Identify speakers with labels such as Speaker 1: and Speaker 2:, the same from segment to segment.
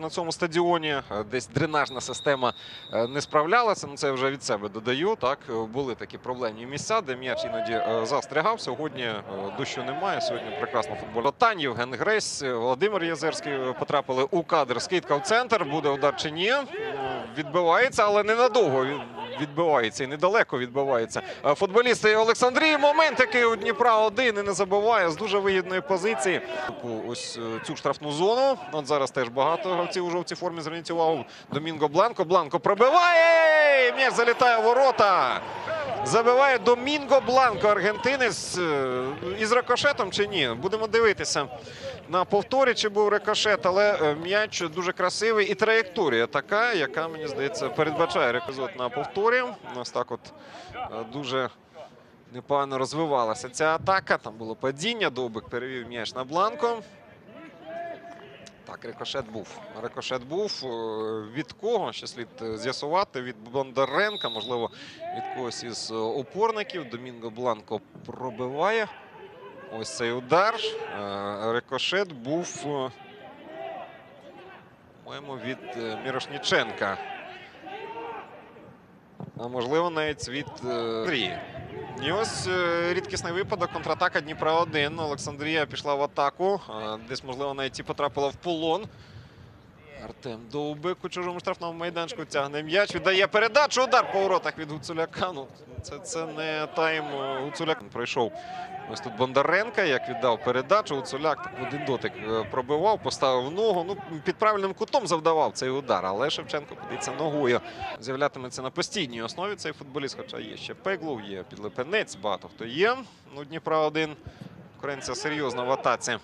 Speaker 1: на цьому стадіоні. Е, Десь дренажна система е, не справлялася. Ну, це вже від себе додаю. Так Е, були такі проблемні місця, де м'яч іноді застрягав. Сьогодні дощу немає. Сьогодні прекрасно футбол. Тань Євген Гресь, Володимир Язерський потрапили у кадр. Скидка в центр. Буде удар чи ні? Відбивається, але ненадовго відбивається і недалеко відбивається. Е, Футболісти Олександрії. Момент, який у Дніпра один і не забиває з дуже вигідної позиції. Ось е, цю штрафну зону. От зараз теж багато гравців у жовтій формі. Зверніть увагу. Домінго Бланко. Бланко пробиває. М'яч залітає в ворота. Забиває Домінго Бланко, аргентинець. Е, Із рикошетом чи ні? Будемо дивитися на повторі, чи був рикошет, але е, м'яч дуже красивий і траєкторія така, яка, мені здається, передбачає реквізит на повторі. Ось так от е, дуже непогано розвивалася ця атака. Там було падіння, Довбик перевів м'яч на Бланко. Так, рикошет був. Рикошет був. Е, Від кого? Ще слід з'ясувати. Від Бондаренка, можливо, від когось із опорників. Домінго Бланко пробиває. Ось цей удар. Е, Рикошет був, е, по-моєму, від е, Мірошніченка. А можливо, навіть від Андрії. І ось рідкісний випадок. Контратака Дніпра 1. Олександрія пішла в атаку. Десь, можливо, навіть і потрапила в полон. Артем Довбик у чужому штрафному майданчику тягне м'яч. Віддає передачу. Удар по воротах від Гуцуляка. Ну, це, це не тайм Гуцуляк. Пройшов ось тут Бондаренка, як віддав передачу. Гуцуляк так один дотик е, пробивав, поставив ногу. Ну, під правильним кутом завдавав цей удар. Але Шевченко подивиться ногою. З'являтиметься на постійній основі цей футболіст, хоча є ще Пеглов, є Підлепенець, багато хто є. Ну, Дніпра один. Конкуренція серйозна в атаці.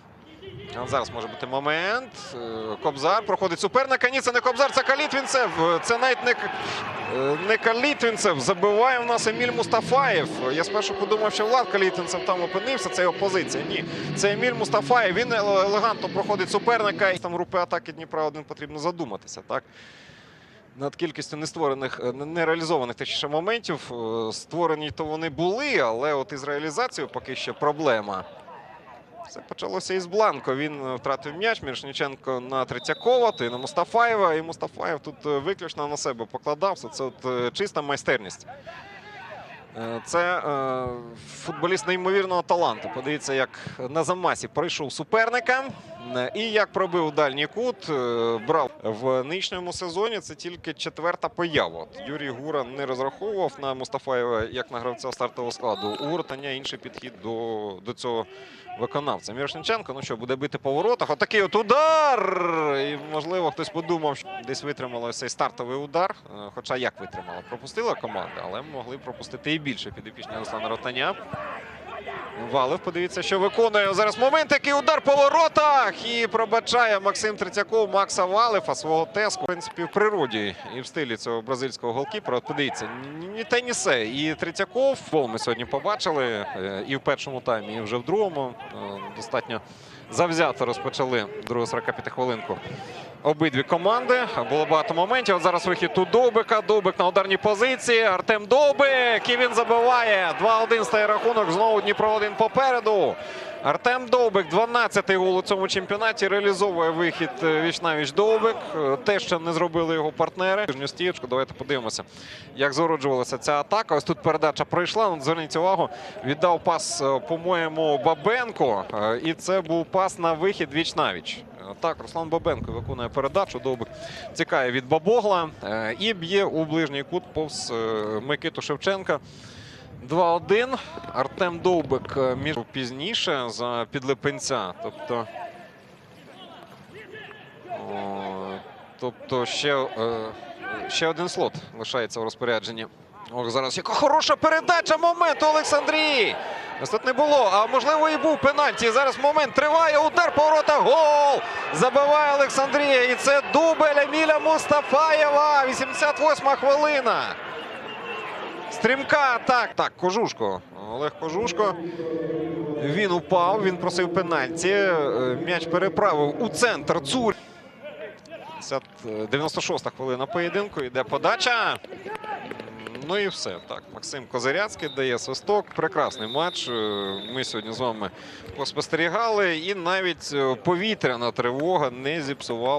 Speaker 1: А Зараз може бути момент. Е, Кобзар проходить суперника. Ні, це не Кобзар, це Калітвінцев. Е, Це навіть не, е, не Калітвінцев. Забиває в нас Еміль Мустафаєв. Я спершу подумав, що Влад Калітвінцев там опинився. Це його позиція. Ні, це Еміль Мустафаєв. Він елегантно проходить суперника. І там групи атаки Дніпра один потрібно задуматися. Так? Над кількістю нестворених, нереалізованих точніше моментів. Створені то вони були, але от із реалізацією поки що проблема. Все почалося із Бланко. Він е, втратив м'яч. Мірошніченко на Третьякова, то і на Мустафаєва. І Мустафаєв тут е, виключно на себе покладався. Це от е, чиста майстерність. Це футболіст неймовірного таланту. Подивіться, як на замасі пройшов суперника і як пробив дальній кут. е, Брав в нинішньому сезоні. Це тільки четверта поява. Юрій Гура не розраховував на Мустафаєва як на гравця стартового складу. У Гуртаня інший підхід до, до цього виконавця. Мірошниченко, ну що, буде бити по воротах. Отакий от удар! І, можливо, хтось подумав, що десь витримало цей стартовий удар. Е, Хоча як витримала? Пропустила команда, але могли пропустити і більше підопічні Руслана Ротаня. Валив, подивіться, що виконує зараз момент, який удар по воротах. І пробачає Максим Третьяков Макса Валифа свого теску. В принципі, в природі і в стилі цього бразильського голкіпера. Подивіться, ні, те, ні се. І Третьяков гол ми сьогодні побачили е, і в першому таймі, і вже в другому. Е, Достатньо завзято розпочали другу 45 хвилинку. Обидві команди. Було багато моментів. От зараз вихід у Довбика. Довбик на ударній позиції. Артем Довбик. І він забиває. 2-1 стає рахунок. Знову Дніпро 1 попереду. Артем Довбик, 12-й гол у цьому чемпіонаті. Реалізовує вихід е, віч-навіч Довбик. Е, Те, що не зробили його партнери. Нижню стієчку. Давайте подивимося, як зароджувалася ця атака. Ось тут передача пройшла. Ну, Зверніть увагу, віддав пас, е, по-моєму, Бабенко. Е, І це був пас на вихід віч-навіч. Е, Так, Руслан Бабенко виконує передачу. Довбик тікає від Бабогла е, і б'є у ближній кут повз е, Микиту Шевченка. 2-1. Артем Довбик е, між пізніше за підлипенця. Тобто, о, тобто ще, е, ще один слот лишається в розпорядженні. Ох, зараз яка хороша передача. Момент у Олександрії. Тут не було, а можливо і був пенальті. Зараз момент триває. Удар по воротах. Гол! Забиває Олександрія. І це дубль Еміля Мустафаєва. 88 хвилина. Стрімка атак. Так, Кожушко. Олег Кожушко. Він упав, він просив пенальті. Е, М'яч переправив у центр. Цурь. 96-та хвилина поєдинку. Йде подача. Ну і все. Так, Максим Козиряцький дає свисток. Прекрасний матч. Е, Ми сьогодні з вами поспостерігали. І навіть е, повітряна тривога не зіпсувала.